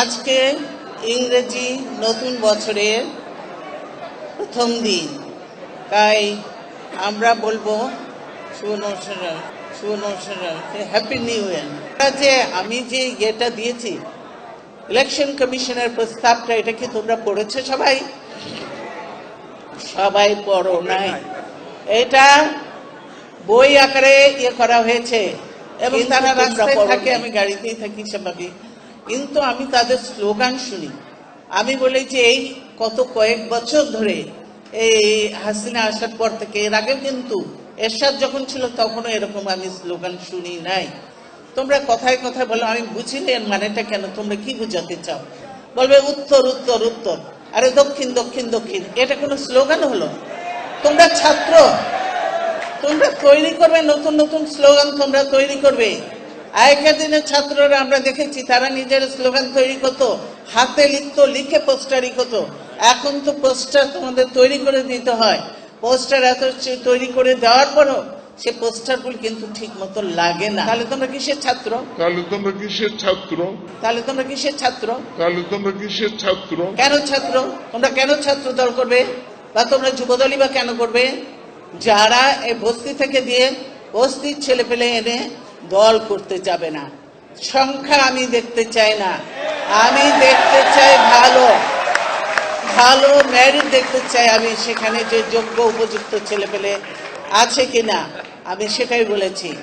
আজকে ইংরেজি নতুন বছরের প্রথম দিন। তাই আমরা বলব শুভ নমস্কার হ্যাপি নিউ ইয়ার যে আমি যে ইয়েটা দিয়েছি ইলেকশন কমিশনের প্রস্তাবটা এটা কি তোমরা পড়েছো সবাই? সবাই পড়ো নাই। এটা বই আকারে ইয়ে করা হয়েছে। এবং তারা রাস্তায় থাকে আমি গাড়িতেই থাকি স্বাভাবিক। কিন্তু আমি তাদের স্লোগান শুনি। আমি বলি যে এই কত কয়েক বছর ধরে এই হাসিনা আসার পর থেকে, এর আগে কিন্তু এরশাদ যখন ছিল, তখনও এরকম আমি স্লোগান শুনি নাই। তোমরা কথায় কথায় বলো, আমি বুঝিনি এর মানেটা কেন, তোমরা কি বুঝাতে চাও? বলবে, উত্তর উত্তর উত্তর। আরে দক্ষিণ দক্ষিণ দক্ষিণ, এটা কোনো স্লোগান হলো? তোমরা ছাত্র, তোমরা তৈরি করবে, নতুন নতুন স্লোগান তোমরা তৈরি করবে। আগেকার দিনের ছাত্ররা আমরা দেখেছি তারা নিজের স্লোগান তৈরি করতো হাতে লিখতো লিখে পোস্টারই করতো। এখন তো পোস্টার তোমাদের তৈরি করে দিতে হয়। পোস্টার এত তৈরি করে দেওয়ার পরও সে পোস্টারগুলো কিন্তু ঠিক মতো লাগে না। তাহলে তোমরা কিসের ছাত্র? তাহলে তোমরা কিসের ছাত্র? তাহলে তোমরা কিসের ছাত্র? তাহলে তোমরা কিসের ছাত্র? কেন ছাত্র? তোমরা কেন ছাত্র দল করবে? বা তোমরা যুবদলই বা কেন করবে? যারা এই বস্তি থেকে দিয়ে বস্তির ছেলে পেলে এনে দল করতে যাবে না। সংখ্যা আমি দেখতে চাই না। আমি দেখতে চাই ভালো। ভালো ম্যারিট দেখতে চাই আমি। সেখানে যে যোগ্য উপযুক্ত ছেলে পেলে আছে কিনা, আমি সেটাই বলেছি।